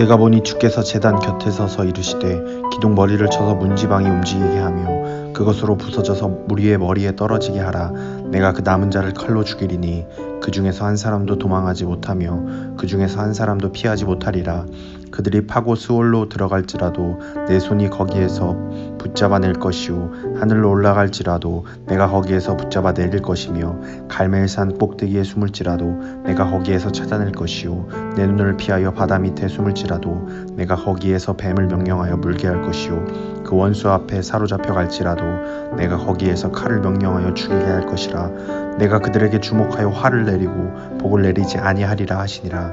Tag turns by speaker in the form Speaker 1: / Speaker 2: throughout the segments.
Speaker 1: 내가 보니 주께서 제단 곁에 서서 이르시되 기둥 머리를 쳐서 문지방이 움직이게 하며 그것으로 부서져서 무리의 머리에 떨어지게 하라 내가 그 남은 자를 칼로 죽이리니 그 중에서 한 사람도 도망하지 못하며 그 중에서 한 사람도 피하지 못하리라. 그들이 파고 수월로 들어갈지라도 내 손이 거기에서 붙잡아낼 것이요 하늘로 올라갈지라도 내가 거기에서 붙잡아 내릴 것이며 갈멜산 꼭대기에 숨을지라도 내가 거기에서 찾아낼 것이요 내 눈을 피하여 바다 밑에 숨을지라도 내가 거기에서 뱀을 명령하여 물게 할 것이요 그 원수 앞에 사로잡혀 갈지라도 내가 거기에서 칼을 명령하여 죽이게 할 것이라. 내가 그들에게 주목하여 화를 내리고 복을 내리지 아니하리라 하시니라.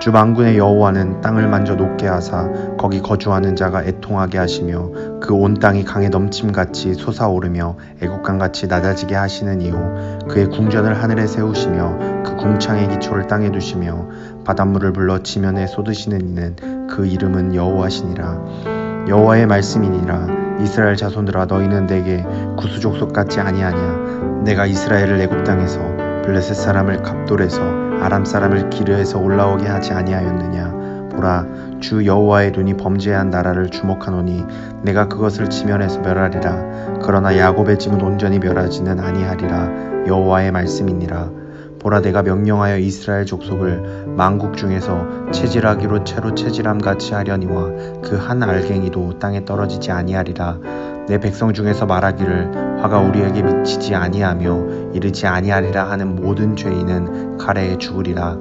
Speaker 1: 주 만군의 여호와는 땅을 만져 높게 하사 거기 거주하는 자가 애통하게 하시며 그 온 땅이 강에 넘침같이 솟아오르며 애국강같이 낮아지게 하시는 이후 그의 궁전을 하늘에 세우시며 그 궁창의 기초를 땅에 두시며 바닷물을 불러 지면에 쏟으시는 이는 그 이름은 여호와시니라 여호와의 말씀이니라. 이스라엘 자손들아 너희는 내게 구수족속 같지 아니하냐? 내가 이스라엘을 애굽 땅에서 블레셋 사람을 갑돌에서 아람 사람을 기르에서 올라오게 하지 아니하였느냐? 보라 주 여호와의 눈이 범죄한 나라를 주목하노니 내가 그것을 지면에서 멸하리라. 그러나 야곱의 집은 온전히 멸하지는 아니하리라. 여호와의 말씀이니라 보라 내가 명령하여 이스라엘 족속을 만국 중에서 체질하기로 채로 체질함 같이 하려니와 그 한 알갱이도 땅에 떨어지지 아니하리라. 내 백성 중에서 말하기를 화가 우리에게 미치지 아니하며 이르지 아니하리라 하는 모든 죄인은 칼에 죽으리라.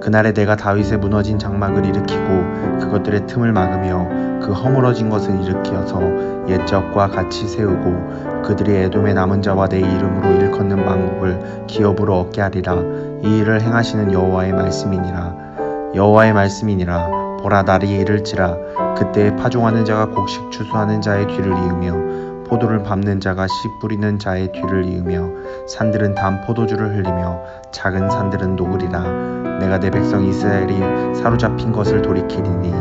Speaker 1: 그날에 내가 다윗의 무너진 장막을 일으키고 그것들의 틈을 막으며 그 허물어진 것을 일으켜서 옛적과 같이 세우고 그들이 에돔의 남은 자와 내 이름으로 일컫는 만국을 기업으로 얻게 하리라. 이 일을 행하시는 여호와의 말씀이니라. 여호와의 말씀이니라. 보라 날이 이를지라. 그때에 파종하는 자가 곡식 추수하는 자의 뒤를 이으며 포도를 밟는 자가 씨 뿌리는 자의 뒤를 이으며 산들은 단 포도주를 흘리며 작은 산들은 녹으리라. 내가 내 백성 이스라엘이 사로잡힌 것을 돌이키리니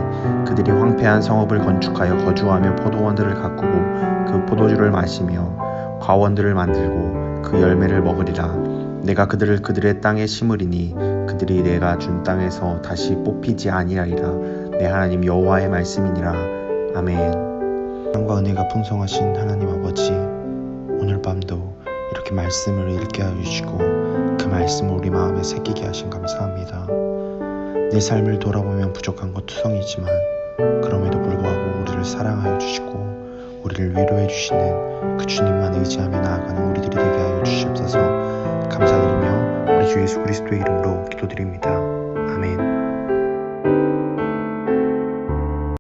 Speaker 1: 그들이 황폐한 성읍을 건축하여 거주하며 포도원들을 가꾸고 그 포도주를 마시며 과원들을 만들고 그 열매를 먹으리라. 내가 그들을 그들의 땅에 심으리니 그들이 내가 준 땅에서 다시 뽑히지 아니하리라. 내 하나님 여호와의 말씀이니라. 아멘 사랑과 은혜가 풍성하신 하나님 아버지 오늘 밤도 이렇게 말씀을 읽게 해주시고 그 말씀을 우리 마음에 새기게 하신 감사합니다 내 삶을 돌아보면 부족한 것 투성이지만 그럼에도 불구하고 우리를 사랑하여 주시고 우리를 위로해 주시는 그 주님만 의지하며 나아가는 우리들이 되게 하여 주시옵소서 감사드리며 우리 주 예수 그리스도의 이름으로 기도드립니다.